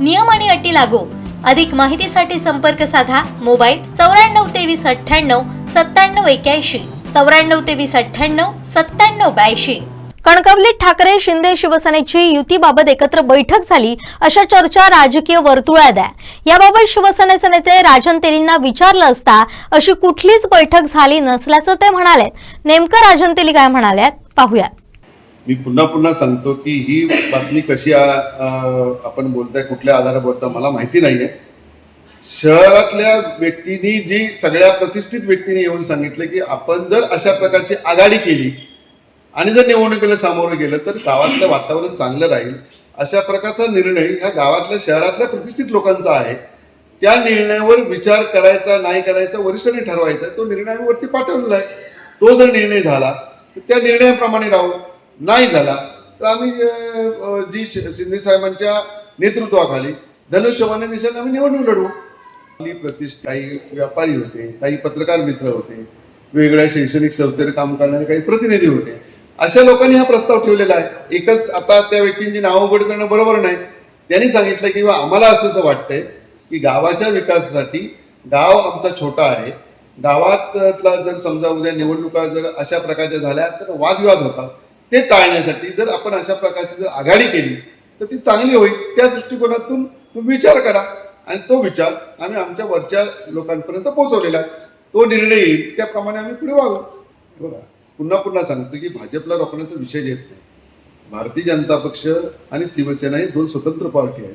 नियम आणि अटी लागू. अधिक माहितीसाठी संपर्क साधा मोबाईल चौऱ्याण्णव तेवीस अठ्ठ्याण्णव सत्त्याण्णव एक्याऐंशी. चौऱ्याण्णव तेवीस अठ्ठ्याण्णव सत्त्याण्णव ब्याऐंशी. कणकवलीत ठाकरे शिंदे शिवसेनेची युतीबाबत एकत्र बैठक झाली अशा चर्चा राजकीय वर्तुळात आहे. याबाबत शिवसेनेचे नेते राजन तेलींना विचारलं असता अशी कुठलीच बैठक झाली नसल्याचं ते म्हणाले नेमकं राजन तेली काय म्हणाले पाहूयात. मी पुन्हा पुन्हा सांगतो की ही बातमी कशी आपण बोलताय कुठल्या आधारावर बोलता मला माहिती नाहीये. शहरातल्या व्यक्तींनी जी सगळ्या प्रतिष्ठित व्यक्तींनी येऊन सांगितलं की आपण जर अशा प्रकारची आघाडी केली आणि जर निवडणुकीला सामोरं गेलं तर गावातलं वातावरण चांगलं राहील. अशा प्रकारचा निर्णय ह्या गावातल्या शहरातल्या प्रतिष्ठित लोकांचा आहे. त्या निर्णयावर विचार करायचा नाही करायचा वरिष्ठांनी ठरवायचा तो निर्णय आम्ही वरती पाठवलेला आहे. तो जर निर्णय झाला तर त्या निर्णयाप्रमाणे राहू. नाही झाला. तर आम्ही जी शि- शिंदे साहेबांच्या नेतृत्वाखाली धनुष्यबाने मिशन आम्ही निवडणूक लढवू. आपली प्रतिष्ठा काही व्यापारी होते काही पत्रकार मित्र होते वेगळ्या शैक्षणिक संस्थेने काम करणारे काही प्रतिनिधी होते. अशा लोकांनी हा प्रस्ताव ठेवलेला आहे. एकच आता त्या व्यक्तींची नावं उघड करणं बरोबर नाही. त्यांनी सांगितलं की बा आम्हाला असं असं वाटतंय की गावाच्या विकासासाठी गाव आमचा छोटा आहे. गावातला जर समजा उद्या निवडणुका जर अशा प्रकारच्या झाल्या तर वादविवाद होतात. ते टाळण्यासाठी जर आपण अशा प्रकारची जर आघाडी केली तर ती चांगली होईल. त्या दृष्टिकोनातून तुम्ही विचार करा. आणि तो विचार आम्ही आमच्या वरच्या लोकांपर्यंत पोहोचवलेला आहे. तो निर्णय येईल त्याप्रमाणे आम्ही पुढे वागू. बघा पुन्हा पुन्हा सांगतो की भाजपला रोखण्याचा विषय येत नाही. भारतीय जनता पक्ष आणि शिवसेना ही दोन स्वतंत्र पार्टी आहेत.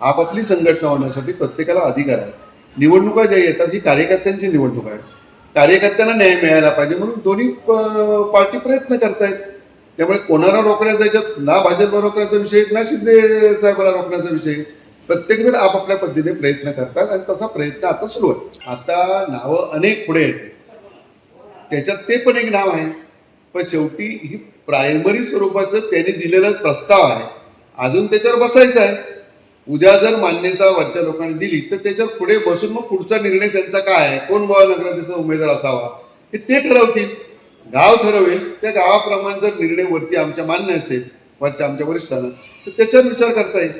आपापली संघटना होण्यासाठी प्रत्येकाला अधिकार आहे. निवडणुका ज्या येतात ही कार्यकर्त्यांची निवडणूक आहे कार्यकर्त्यांना न्याय मिळायला पाहिजे म्हणून दोन्ही प- पार्टी प्रयत्न करतायत. त्यामुळे कोणाला रोखण्याचा याच्यात ना भाजपला रोखण्याचा विषय ना शिंदे साहेबाला रोखण्याचा विषय. प्रत्येक जण आपापल्या पद्धतीने प्रयत्न करतात आणि तसा प्रयत्न आता सुरू आहे. आता नावं अनेक पुढे येते त्याच्यात ते पण एक नाव आहे. पण शेवटी ही प्रायमरी स्वरूपाचं त्यांनी दिलेला प्रस्ताव आहे. अजून त्याच्यावर बसायचं आहे. उद्या जर मान्यता वरच्या लोकांनी दिली तर त्याच्यावर पुढे बसून मग पुढचा निर्णय त्यांचा काय आहे? कोण बाबा नगराध्यक्ष उमेदवार असावा? हे ते ठरवतील. गाव ठरवेल त्या गावाप्रमाणे जर निर्णय वरती आमच्या मान्य असेल वरच्या आमच्या वरिष्ठांना तर त्याच्यावर विचार करता येईल.